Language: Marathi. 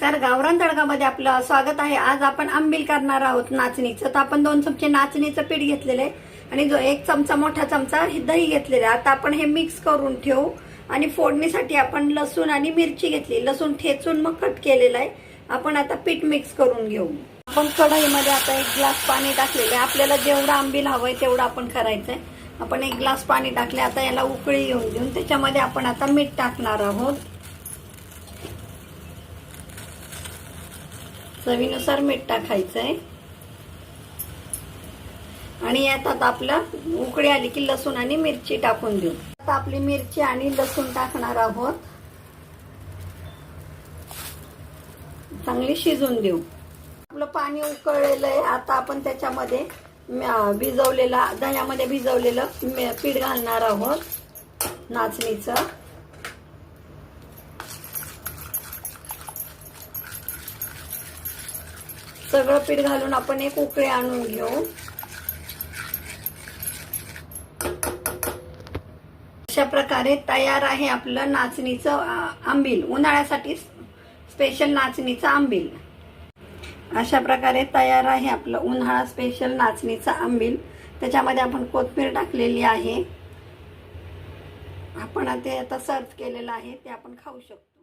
नमस्कार. गावरान तडकामध्ये आपलं स्वागत आहे. आज आपण आंबील करणार आहोत नाचणीचं. तर आपण दोन चमचे नाचणीचं पीठ घेतलेलं आहे आणि जो एक चमचा मोठा चमचा हे दही घेतलेलं आहे. आता आपण हे मिक्स करून ठेवू आणि फोडणीसाठी आपण लसूण आणि मिरची घेतली. लसूण ठेचून मग कट केलेलं आहे. आपण आता पीठ मिक्स करून घेऊ. आपण कढईमध्ये आता एक ग्लास पाणी टाकलेलं आहे. आपल्याला जेवढं आंबील हवंय तेवढं आपण करायचंय. आपण एक ग्लास पाणी टाकले आता याला उकळी येऊन देऊन त्याच्यामध्ये आपण आता मीठ टाकणार आहोत. चवीनुसार मीठ टाकायचंय. आणि यात आता आपलं उकळी आली की लसूण आणि मिरची टाकून देऊ. आता आपली मिरची आणि लसूण टाकणार आहोत. चांगली शिजून देऊ. आपलं पाणी उकळलेलं आहे. आता आपण त्याच्यामध्ये भिजवलेलं भिजवलेला दह्यामध्ये भिजवलेलं पीठ घालणार आहोत. नाचणीचं. सगळं पीठ घालून आपण एक उकळी आणून घेऊ. अशा प्रकारे तयार आहे आपलं नाचणीचं आंबील. उन्हाळ्यासाठी स्पेशल नाचणीचं आंबील. अशा प्रकारे तयार आहे आपलं उन्हाळा स्पेशल नाचणीचं आंबील. त्याच्यामध्ये आपण कोथमीर टाकलेली आहे. आपण ते आता सर्व केलेलं आहे ते आपण खाऊ शकतो.